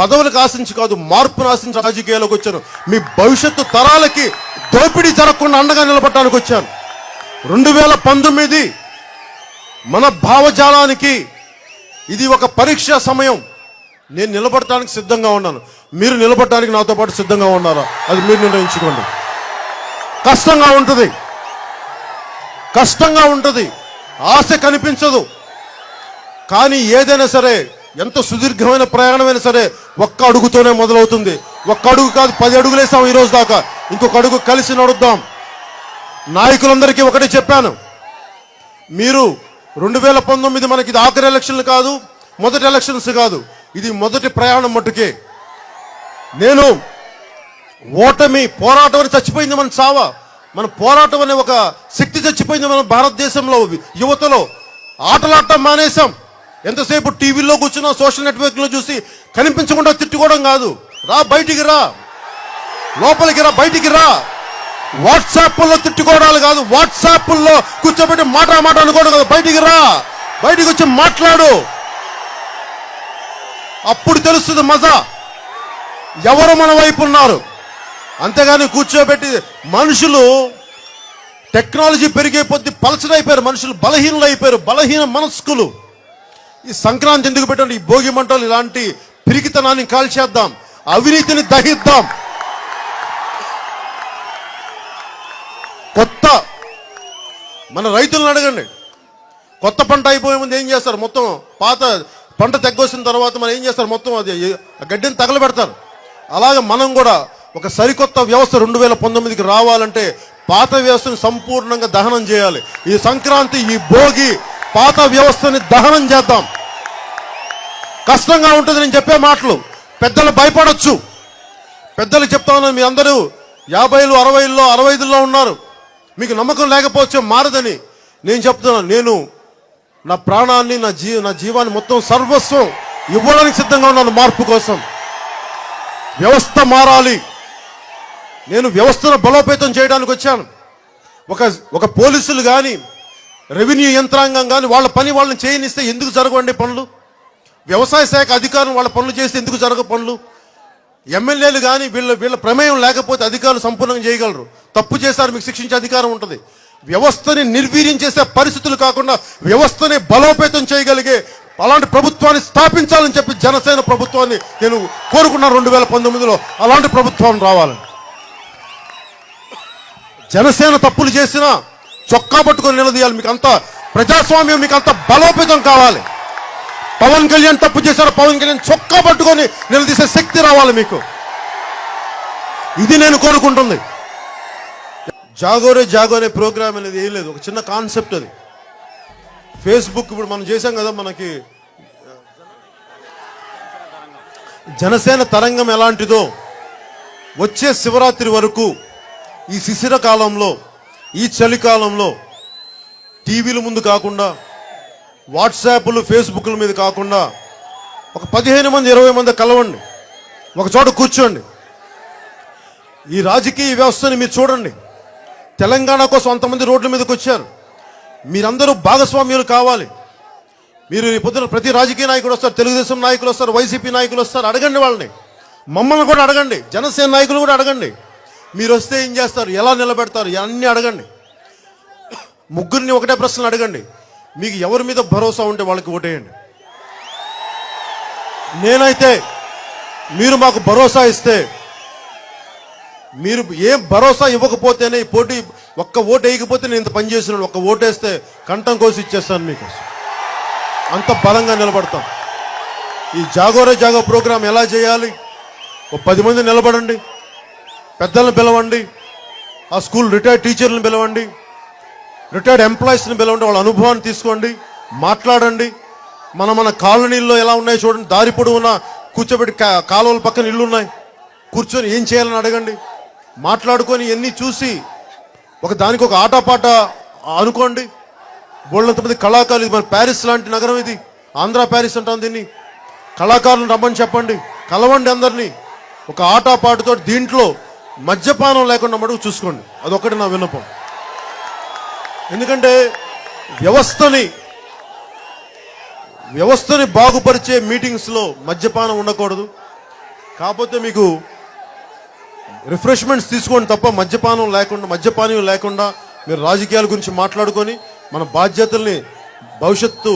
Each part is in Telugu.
పదవులకు ఆశించి కాదు మార్పును ఆశించి రాజకీయాల్లోకి వచ్చాను. మీ భవిష్యత్తు తరాలకి దోపిడీ జరగకుండా అండగా నిలబడటానికి వచ్చాను. రెండు వేల పంతొమ్మిది మన భావజాలానికి ఇది ఒక పరీక్ష సమయం. నేను నిలబడటానికి సిద్ధంగా ఉన్నాను. మీరు నిలబడటానికి నాతో పాటు సిద్ధంగా ఉన్నారా అది మీరు నిర్ణయించుకోండి. కష్టంగా ఉంటుంది. కష్టంగా ఉంటుంది. ఆశ కనిపించదు. కానీ ఏదైనా సరే ఎంత సుదీర్ఘమైన ప్రయాణమైనా సరే ఒక్క అడుగుతోనే మొదలవుతుంది. ఒక్క అడుగు కాదు పది అడుగులేసాం ఈరోజు దాకా. ఇంకొక అడుగు కలిసి నడుద్దాం. నాయకులందరికీ ఒకటే చెప్పాను. మీరు రెండు వేల పంతొమ్మిది మనకి ఇది ఆఖరి ఎలక్షన్లు కాదు మొదటి ఎలక్షన్స్ కాదు. ఇది మొదటి ప్రయాణం మట్టుకే. నేను ఓటమి పోరాటం అని చచ్చిపోయింది మన చావ. మన పోరాటం అనే ఒక శక్తి చచ్చిపోయింది మన భారతదేశంలో యువతలో. ఆటలాడటం మానేశాం. ఎంతసేపు టీవీలో కూర్చున్నా సోషల్ నెట్వర్క్లో చూసి కనిపించకుండా తిట్టుకోవడం కాదు. రా బయటికి రా. లోపలికి రా బయటికి రా. వాట్సాప్లో తిట్టుకోవడాలు కాదు వాట్సాప్లో కూర్చోబెట్టి మాట మాట అనుకోవడం కాదు బయటికి రా. బయటికి వచ్చి మాట్లాడు. అప్పుడు తెలుస్తుంది మజా. ఎవరు మన వైపు ఉన్నారు? అంతేగాని కూర్చోబెట్టి మనుషులు టెక్నాలజీ పెరిగే కొద్దీ పలచడైపోయారు. మనుషులు బలహీనులు అయిపోయారు బలహీన మనస్కులు. ఈ సంక్రాంతి ఎందుకు పెట్టండి ఈ భోగి మంటలు ఇలాంటి పిరికితనాన్ని కాల్చేద్దాం. అవినీతిని దహిద్దాం. కొత్త మన రైతులను అడగండి. కొత్త పంట అయిపోయే ముందు ఏం చేస్తారు? మొత్తం పాత పంట తెగ్గొసిన తర్వాత మనం ఏం చేస్తారు? మొత్తం అది గడ్డిని తగలబెడతారు. అలాగే మనం కూడా ఒక సరికొత్త వ్యవస్థ రెండు వేల పంతొమ్మిదికి రావాలంటే పాత వ్యవస్థను సంపూర్ణంగా దహనం చేయాలి. ఈ సంక్రాంతి ఈ భోగి పాత వ్యవస్థని దహనం చేద్దాం. కష్టంగా ఉంటుంది నేను చెప్పే మాటలు. పెద్దలు భయపడచ్చు. పెద్దలు చెప్తాను మీ అందరూ యాభైలు అరవైలో అరవై ఐదుల్లో ఉన్నారు. మీకు నమ్మకం లేకపోవచ్చు మారదని. నేను చెప్తున్నాను నేను నా ప్రాణాన్ని నా జీ నా జీవాన్ని మొత్తం సర్వస్వం ఇవ్వడానికి సిద్ధంగా ఉన్నాను మార్పు కోసం. వ్యవస్థ మారాలి. నేను వ్యవస్థను బలోపేతం చేయడానికి వచ్చాను. ఒక ఒక పోలీసులు కానీ రెవెన్యూ యంత్రాంగం కానీ వాళ్ళ పని వాళ్ళని చేయనిస్తే ఎందుకు జరగండి పనులు? వ్యవసాయ శాఖ అధికారులు వాళ్ళ పనులు చేస్తే ఎందుకు జరగ పనులు? ఎమ్మెల్యేలు కానీ వీళ్ళ వీళ్ళ ప్రమేయం లేకపోతే అధికారులు సంపూర్ణంగా చేయగలరు. తప్పు చేశారు మీకు శిక్షించే అధికారం ఉంటుంది. వ్యవస్థని నిర్వీర్యం చేసే పరిస్థితులు కాకుండా వ్యవస్థని బలోపేతం చేయగలిగే అలాంటి ప్రభుత్వాన్ని స్థాపించాలని చెప్పి జనసేన ప్రభుత్వాన్ని నేను కోరుకున్నాను రెండు వేల పంతొమ్మిదిలో అలాంటి ప్రభుత్వం రావాలని జనసేన తప్పులు చేసినా చొక్కా పట్టుకొని నిలదీయాలి. మీకు అంత ప్రజాస్వామ్యం మీకు అంత బలోపేతం కావాలి. పవన్ కళ్యాణ్ తప్పు చేశారు. పవన్ కళ్యాణ్ చొక్కా పట్టుకొని నిలదీసే శక్తి రావాలి మీకు. ఇది నేను కోరుకుంటుంది. జాగోరే జాగో అనే ప్రోగ్రామ్ అనేది ఏం లేదు. ఒక చిన్న కాన్సెప్ట్ అది. ఫేస్బుక్ ఇప్పుడు మనం చేసాం కదా మనకి జనసేన తరంగం ఎలాంటిదో వచ్చే శివరాత్రి వరకు ఈ శిశిర కాలంలో ఈ చలికాలంలో టీవీల ముందు కాకుండా వాట్సాప్లు ఫేస్బుక్ల మీద కాకుండా ఒక పదిహేను మంది ఇరవై మంది కలవండి. ఒక చోట కూర్చోండి. ఈ రాజకీయ వ్యవస్థని మీరు చూడండి. తెలంగాణ కోసం అంతమంది రోడ్ల మీదకి వచ్చారు. మీరందరూ భాగస్వామ్యులు కావాలి. మీరు పొద్దున ప్రతి రాజకీయ నాయకుడు వస్తారు తెలుగుదేశం నాయకులు వస్తారు వైసీపీ నాయకులు వస్తారు అడగండి వాళ్ళని. మమ్మల్ని కూడా అడగండి. జనసేన నాయకులు కూడా అడగండి. మీరు వస్తే ఏం చేస్తారు? ఎలా నిలబెడతారు? అన్నీ అడగండి. ముగ్గురిని ఒకటే ప్రశ్నలు అడగండి. మీకు ఎవరి మీద భరోసా ఉంటే వాళ్ళకి ఓటేయండి. నేనైతే మీరు మాకు భరోసా ఇస్తే మీరు ఏం భరోసా ఇవ్వకపోతేనే ఈ పోటీ ఒక్క ఓటు వేయకపోతే నేను ఇంత పని చేసినాను ఒక్క ఓటేస్తే కంఠం కోసి ఇచ్చేస్తాను మీకు అంత బలంగా నిలబడతాం. ఈ జాగోరే జాగో ప్రోగ్రాం ఎలా చేయాలి? ఒక పది మంది నిలబడండి. పెద్దలను పిలవండి ఆ స్కూల్ రిటైర్డ్ టీచర్లను పిలవండి రిటైర్డ్ ఎంప్లాయీస్ని పిలవండి వాళ్ళ అనుభవాన్ని తీసుకోండి మాట్లాడండి. మన మన కాలనీల్లో ఎలా ఉన్నాయో చూడండి. దారి పొడవున కూర్చోబెట్టి కాలువల పక్కన ఇల్లు ఉన్నాయి కూర్చొని ఏం చేయాలని అడగండి. మాట్లాడుకొని ఇవన్నీ చూసి ఒక దానికి ఒక ఆటపాట అనుకోండి. బోళ్ళంతమంది కళాకారులు ఇది మన ప్యారిస్ లాంటి నగరం ఇది. ఆంధ్ర ప్యారిస్ అంటాం దీన్ని. కళాకారులను రమ్మని చెప్పండి. కలవండి అందరినీ. ఒక ఆటపాటుతో దీంట్లో మద్యపానం లేకుండా మటుకు చూసుకోండి. అదొకటి నా విన్నపం. ఎందుకంటే వ్యవస్థని వ్యవస్థని బాగుపరిచే మీటింగ్స్లో మద్యపానం ఉండకూడదు. కాకపోతే మీకు రిఫ్రెష్మెంట్స్ తీసుకోండి తప్ప మద్యపానం లేకుండా మద్యపానీయం లేకుండా మీరు రాజకీయాల గురించి మాట్లాడుకొని మన బాధ్యతల్ని భవిష్యత్తు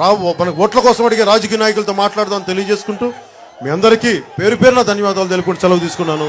రా మన ఓట్ల కోసం అడిగే రాజకీయ నాయకులతో మాట్లాడదాం తెలియజేసుకుంటూ మీ అందరికీ పేరు పేరున ధన్యవాదాలు తెలుపుకుంటూ సెలవు తీసుకున్నాను.